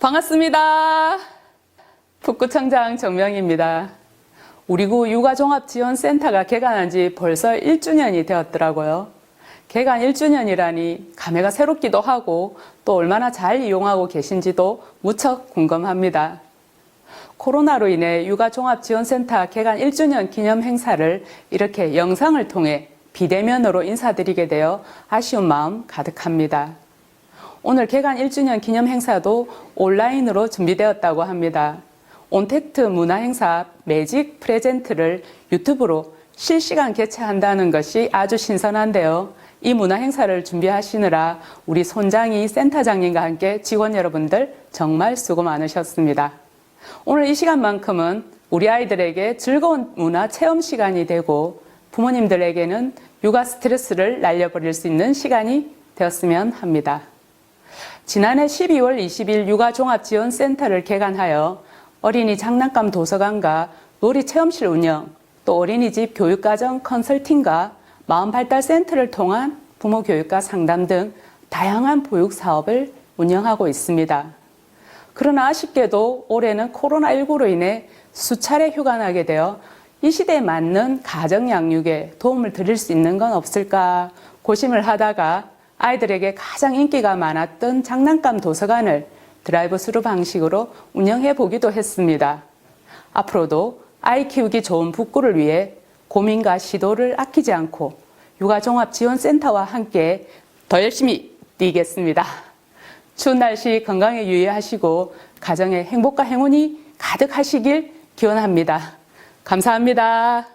반갑습니다. 북구청장 정명입니다. 우리구 육아종합지원센터가 개관한 지 벌써 1주년이 되었더라고요. 개관 1주년이라니 감회가 새롭기도 하고 또 얼마나 잘 이용하고 계신지도 무척 궁금합니다. 코로나로 인해 육아종합지원센터 개관 1주년 기념 행사를 이렇게 영상을 통해 비대면으로 인사드리게 되어 아쉬운 마음 가득합니다. 오늘 개관 1주년 기념 행사도 온라인으로 준비되었다고 합니다. 온택트 문화 행사 매직 프레젠트를 유튜브로 실시간 개최한다는 것이 아주 신선한데요. 이 문화 행사를 준비하시느라 우리 손장희 센터장님과 함께 직원 여러분들 정말 수고 많으셨습니다. 오늘 이 시간만큼은 우리 아이들에게 즐거운 문화 체험 시간이 되고 부모님들에게는 육아 스트레스를 날려버릴 수 있는 시간이 되었으면 합니다. 지난해 12월 20일 육아종합지원센터를 개관하여 어린이 장난감 도서관과 놀이 체험실 운영, 또 어린이집 교육과정 컨설팅과 마음발달센터를 통한 부모 교육과 상담 등 다양한 보육 사업을 운영하고 있습니다. 그러나 아쉽게도 올해는 코로나19로 인해 수차례 휴관하게 되어 이 시대에 맞는 가정 양육에 도움을 드릴 수 있는 건 없을까 고심을 하다가 아이들에게 가장 인기가 많았던 장난감 도서관을 드라이브 스루 방식으로 운영해 보기도 했습니다. 앞으로도 아이 키우기 좋은 북구를 위해 고민과 시도를 아끼지 않고 육아종합지원센터와 함께 더 열심히 뛰겠습니다. 추운 날씨 건강에 유의하시고 가정에 행복과 행운이 가득하시길 기원합니다. 감사합니다.